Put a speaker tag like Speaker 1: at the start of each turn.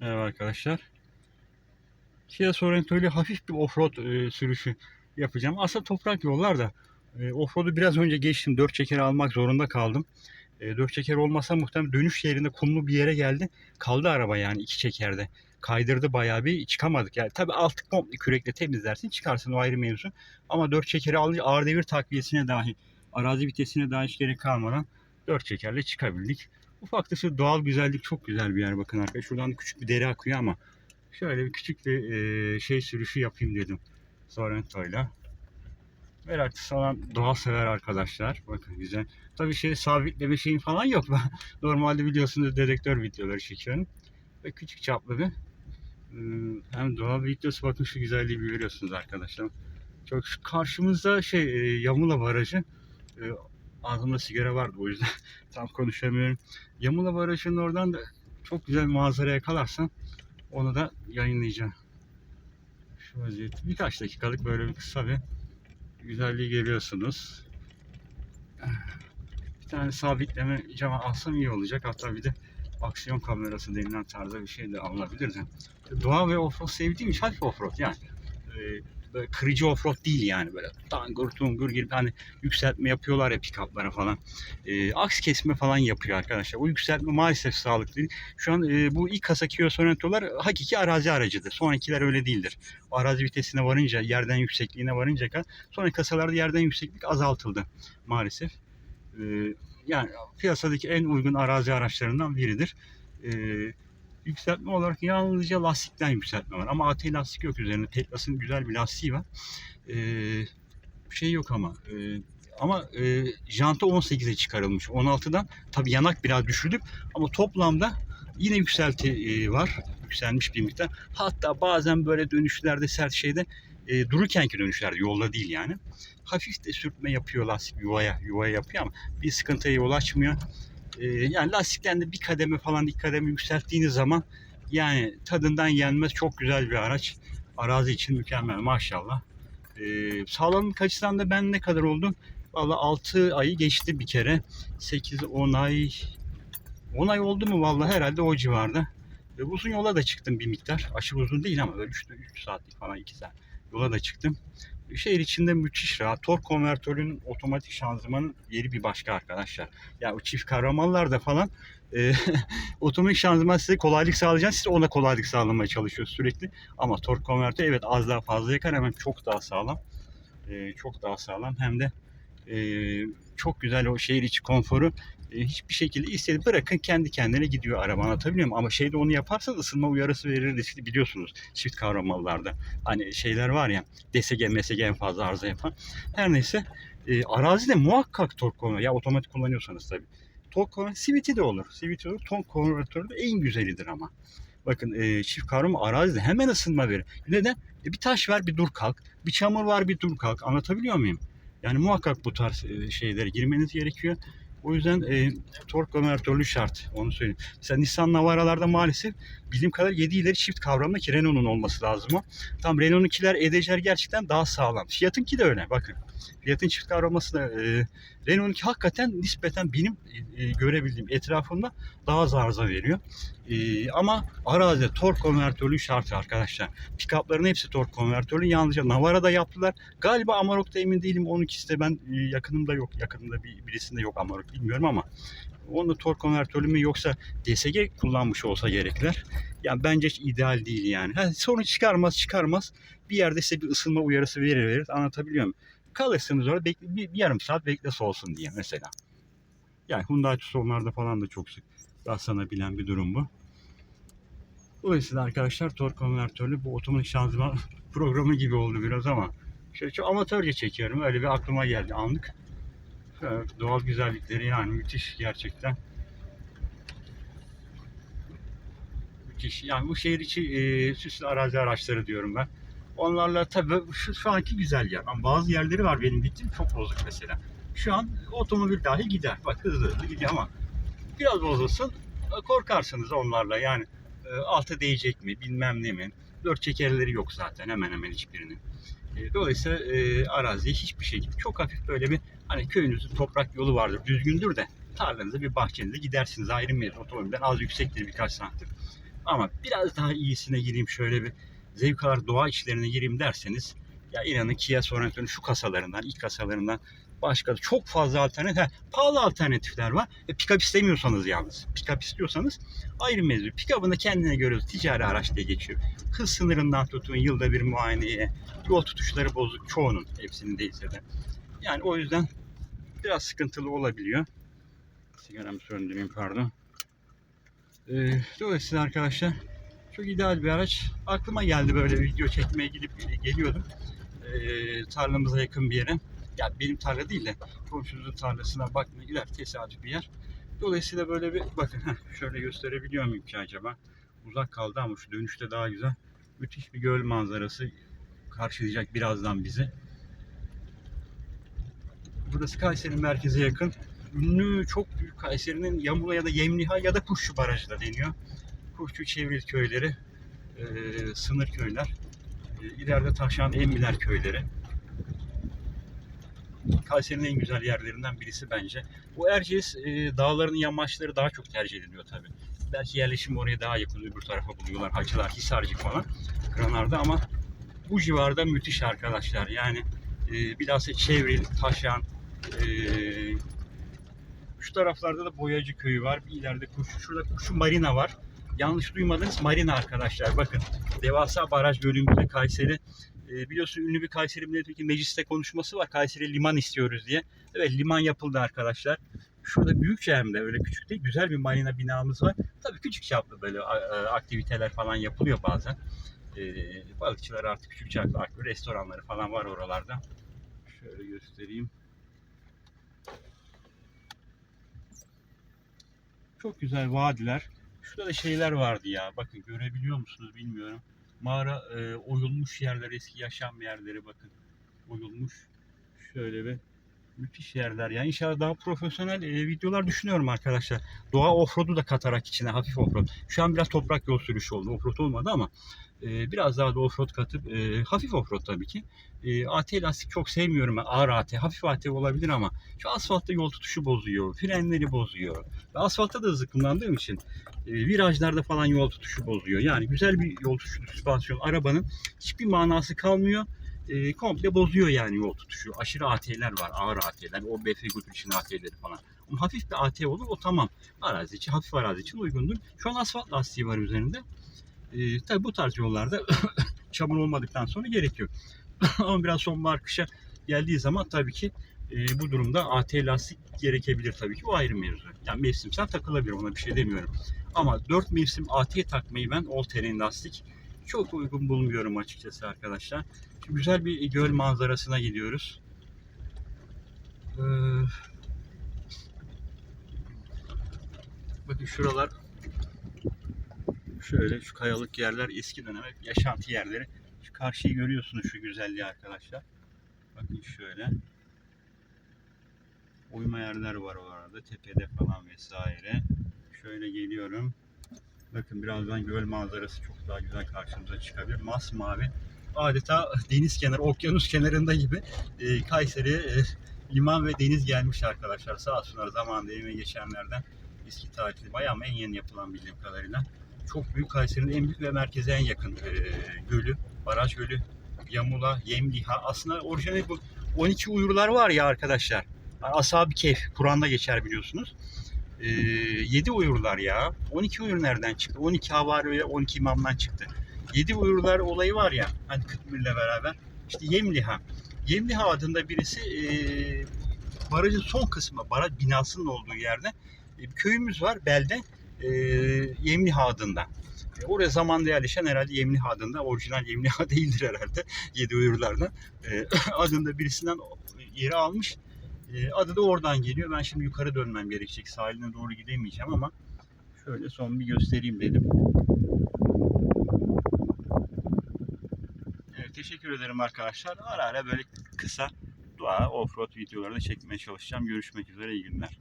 Speaker 1: Merhaba arkadaşlar. Kia Sorento ile hafif bir offroad e, sürüşü yapacağım. Aslında toprak yollar da e, offroad'u biraz önce geçtim. Dört çeker almak zorunda kaldım. E, dört çeker olmasa muhtemelen dönüş yerinde kumlu bir yere geldi. Kaldı araba yani iki çekerde. Kaydırdı bayağı bir çıkamadık. Yani tabii altı komple kürekle temizlersin çıkarsın o ayrı mevzu. Ama dört çekeri alınca ağır devir takviyesine dahi arazi vitesine dahi hiç gerek kalmadan dört çekerle çıkabildik. Ufak dışı doğal güzellik çok güzel bir yer bakın arkadaşlar. Şuradan da küçük bir dere akıyor ama şöyle bir küçük bir e, şey sürüşü yapayım dedim. Sorrento'yla. Meraklısı olan doğa sever arkadaşlar. Bakın güzel. Tabii şey sabitleme şeyin falan yok. Ben normalde biliyorsunuz dedektör videoları çekiyorum. Ve küçük çaplı bir e, hem doğa videosu bakın şu güzelliği görüyorsunuz arkadaşlar. Çok şu karşımızda şey e, Yamula Barajı. Ağzımda sigara vardı o yüzden tam konuşamıyorum. Yamula Barajı'nın oradan da çok güzel manzara yakalarsam onu da yayınlayacağım. Şu vaziyette birkaç dakikalık böyle bir kısa bir güzelliği görüyorsunuz. Bir tane sabitleme cama alsam iyi olacak. Hatta bir de aksiyon kamerası denilen tarzda bir şey de alınabilirdi. Doğa ve offroad sevdiğim için hafif offroad yani. Ee, böyle kırıcı offroad değil yani böyle tangur tungur gibi hani yükseltme yapıyorlar ya pick-up'lara falan. Ee, aks kesme falan yapıyor arkadaşlar. O yükseltme maalesef sağlıklı değil. Şu an e, bu ilk kasa Kia Sorrento'lar hakiki arazi aracıdır. Sonrakiler öyle değildir. O arazi vitesine varınca, yerden yüksekliğine varınca kadar sonraki kasalarda yerden yükseklik azaltıldı maalesef. Ee, yani piyasadaki en uygun arazi araçlarından biridir. Ee, yükseltme olarak yalnızca lastikten yükseltme var. Ama AT lastik yok üzerinde. Teklas'ın güzel bir lastiği var. Ee, şey yok ama. Ee, ama e, janta 18'e çıkarılmış. 16'dan tabi yanak biraz düşürdük. Ama toplamda yine yükselti e, var. Yükselmiş bir miktar. Hatta bazen böyle dönüşlerde sert şeyde e, dururkenki dönüşlerde yolda değil yani. Hafif de sürtme yapıyor lastik yuvaya. Yuvaya yapıyor ama bir sıkıntıya yol açmıyor. E, yani lastikten de bir kademe falan iki kademe yükselttiğiniz zaman yani tadından yenmez çok güzel bir araç. Arazi için mükemmel maşallah. E, sağlamlık açısından da ben ne kadar oldum? Valla 6 ayı geçti bir kere. 8-10 ay 10 ay oldu mu valla herhalde o civarda. E, uzun yola da çıktım bir miktar. Aşırı uzun değil ama böyle 3, 3 saatlik falan 2 saat yola da çıktım. Şehir içinde müthiş rahat. Tork konvertörünün otomatik şanzımanın yeri bir başka arkadaşlar. Ya o çift kahramanlarda falan e, otomatik şanzıman size kolaylık sağlayacak. Siz ona kolaylık sağlamaya çalışıyor sürekli. Ama tork konvertör evet az daha fazla yakar hemen çok daha sağlam. E, çok daha sağlam hem de e, çok güzel o şehir içi konforu hiçbir şekilde istedi bırakın kendi kendine gidiyor araba anlatabiliyor muyum? Ama şeyde onu yaparsanız ısınma uyarısı verir riskli biliyorsunuz çift kavramlılarda. Hani şeyler var ya DSG, MSG en fazla arıza yapan. Her neyse e, arazide muhakkak tork konvertörü ya otomatik kullanıyorsanız tabii. Tork konvertörü CVT de olur. CVT olur. Tork konvertörü de en güzelidir ama. Bakın e, çift kavram arazide hemen ısınma verir. Neden? E, bir taş var bir dur kalk. Bir çamur var bir dur kalk. Anlatabiliyor muyum? Yani muhakkak bu tarz e, şeylere girmeniz gerekiyor. O yüzden e, tork konvertörlü şart. Onu söyleyeyim. Mesela Nissan Navara'larda maalesef bildiğim kadar 7 ileri çift kavramlı ki Renault'un olması lazım o. Tam Renault'unkiler EDC'ler gerçekten daha sağlam. Fiat'ınki de öyle bakın. Fiat'ın çift kavraması da e, Renault'unki hakikaten nispeten benim e, görebildiğim etrafımda daha az veriyor. E, ama arazide tork konvertörlü şart arkadaşlar. Pick-up'ların hepsi tork konvertörlü. Yalnızca Navara'da yaptılar. Galiba Amarok'ta emin değilim. Onunkisi de ben e, yakınımda yok. Yakınımda bir, birisinde yok Amarok bilmiyorum ama onu tork konvertörlü mü yoksa DSG kullanmış olsa gerekler. Yani bence hiç ideal değil yani. Ha, sorun çıkarmaz çıkarmaz. Bir yerde size bir ısınma uyarısı verir verir. Anlatabiliyor muyum? Kalırsınız orada bekle, bir, bir yarım saat bekle soğusun diye mesela. Yani Hyundai Tucson'larda falan da çok sık rastlanabilen bir durum bu. Dolayısıyla arkadaşlar tork konvertörlü bu otomatik şanzıman programı gibi oldu biraz ama şöyle çok amatörce çekiyorum. Öyle bir aklıma geldi anlık. Evet, doğal güzellikleri yani müthiş gerçekten. Müthiş. Yani bu şehir içi e, süslü arazi araçları diyorum ben. Onlarla tabii şu, şu anki güzel yer. Ama bazı yerleri var benim gittiğim çok bozuk mesela. Şu an otomobil dahi gider. Bak hızlı hızlı gidiyor ama biraz bozulsun e, korkarsınız onlarla. Yani e, altı değecek mi bilmem ne mi. Dört çekerleri yok zaten hemen hemen hiçbirinin. E, dolayısıyla e, araziye hiçbir şey gibi çok hafif böyle bir hani köyünüzün toprak yolu vardır düzgündür de tarlanıza bir bahçenize gidersiniz ayrı bir otomobilden az yüksektir birkaç santim. Ama biraz daha iyisine gireyim şöyle bir zevk alır doğa işlerine gireyim derseniz ya inanın Kia Sorrento'nun şu kasalarından, ilk kasalarından başka çok fazla alternatif, he, pahalı alternatifler var. E, pick-up istemiyorsanız yalnız. Pick-up istiyorsanız ayrı mevzu. Pick-up'ın da kendine göre ticari araç diye geçiyor. Hız sınırından tutun yılda bir muayeneye, yol tutuşları bozuk çoğunun hepsinin değilse de. Yani o yüzden biraz sıkıntılı olabiliyor. Sigaramı söndüreyim pardon. Ee, dolayısıyla arkadaşlar çok ideal bir araç. Aklıma geldi böyle video çekmeye gidip geliyordum. Ee, tarlamıza yakın bir yere. Ya benim tarla değil de komşumuzun tarlasına bakmaya gider tesadüf bir yer. Dolayısıyla böyle bir bakın şöyle gösterebiliyor muyum ki acaba? Uzak kaldı ama şu dönüşte daha güzel. Müthiş bir göl manzarası karşılayacak birazdan bizi. Burası Kayseri merkeze yakın. Ünlü çok büyük Kayseri'nin Yamula ya da Yemliha ya da Kuşçu Barajı da deniyor. Kuşçu Çevril köyleri, e, sınır köyler. E, ileride Taşan Emmiler köyleri. Kayseri'nin en güzel yerlerinden birisi bence. Bu Erciyes e, dağlarının yamaçları daha çok tercih ediliyor tabii. Belki yerleşim oraya daha yakın öbür tarafa buluyorlar. Hacılar, Hisarcık falan. Kranar'da ama bu civarda müthiş arkadaşlar. Yani e, bilhassa Çevril, Taşan, e, şu taraflarda da Boyacı Köyü var. Bir ileride Kuşu, şurada Kuşu Marina var. Yanlış duymadınız Marina arkadaşlar. Bakın devasa baraj bölümünde Kayseri. E, biliyorsun ünlü bir Kayseri milletvekili mecliste konuşması var. Kayseri liman istiyoruz diye. Evet liman yapıldı arkadaşlar. Şurada büyük hem de öyle küçük değil. Güzel bir marina binamız var. Tabii küçük çaplı böyle a- aktiviteler falan yapılıyor bazen. E, balıkçılar artık küçük çaplı aklı restoranları falan var oralarda. Şöyle göstereyim. Çok güzel vadiler. Şurada da şeyler vardı ya. Bakın görebiliyor musunuz bilmiyorum. Mağara e, oyulmuş yerler, eski yaşam yerleri bakın. Oyulmuş. Şöyle bir müthiş yerler. Yani inşallah daha profesyonel e, videolar düşünüyorum arkadaşlar. Doğa offroad'u da katarak içine hafif offroad. Şu an biraz toprak yol sürüşü oldu. Offroad olmadı ama e, biraz daha da offroad katıp e, hafif offroad tabii ki. E, AT lastik çok sevmiyorum. Ağır AT, hafif AT olabilir ama şu asfaltta yol tutuşu bozuyor. Frenleri bozuyor. Ve asfaltta da hızlı için e, virajlarda falan yol tutuşu bozuyor. Yani güzel bir yol tutuşu süspansiyon arabanın hiçbir manası kalmıyor. E, komple bozuyor yani yol tutuşu. Aşırı AT'ler var, ağır AT'ler, o BF Good için AT'leri falan. Ama hafif bir AT olur o tamam. Arazi için, hafif arazi için uygundur. Şu an asfalt lastiği var üzerinde. E, tabii bu tarz yollarda çamur olmadıktan sonra gerekiyor. Ama biraz sonbahar kışa geldiği zaman tabii ki e, bu durumda AT lastik gerekebilir tabii ki. O ayrı mevzu. Yani mevsimsel takılabilir ona bir şey demiyorum. Ama 4 mevsim AT takmayı ben all terrain lastik çok uygun bulmuyorum açıkçası arkadaşlar. Şimdi güzel bir göl manzarasına gidiyoruz. Ee, bakın şuralar şöyle şu kayalık yerler eski dönem hep yaşantı yerleri. Şu karşıyı görüyorsunuz şu güzelliği arkadaşlar. Bakın şöyle. Uyuma yerler var orada tepede falan vesaire. Şöyle geliyorum. Bakın birazdan göl manzarası çok daha güzel karşımıza çıkabilir. Masmavi. Adeta deniz kenarı, okyanus kenarında gibi e, Kayseri'ye e, liman ve deniz gelmiş arkadaşlar. Sağ olsunlar zamanında elime geçenlerden eski tatili bayağı ama en yeni yapılan bildiğim kadarıyla. Çok büyük Kayseri'nin en büyük ve merkeze en yakın e, gölü. Baraj gölü. Yamula, Yemliha. Aslında orijinali bu 12 uyurlar var ya arkadaşlar. Ashab-ı Kehf. Kur'an'da geçer biliyorsunuz. Ee, 7 uyurlar ya. 12 uyur nereden çıktı? 12 havari ve 12 imamdan çıktı. 7 uyurlar olayı var ya. Hani Kıtmir'le beraber. İşte Yemliha. Yemliha adında birisi e, barajın son kısmı, baraj binasının olduğu yerde e, bir köyümüz var belde. E, Yemliha adında. E, oraya zamanda yerleşen herhalde Yemliha adında. Orijinal Yemliha değildir herhalde. 7 uyurlardan. E, adında birisinden yeri almış. E, adı da oradan geliyor. Ben şimdi yukarı dönmem gerekecek. Sahiline doğru gidemeyeceğim ama şöyle son bir göstereyim dedim. Evet, teşekkür ederim arkadaşlar. Ara ara böyle kısa doğa offroad videoları da çekmeye çalışacağım. Görüşmek üzere. iyi günler.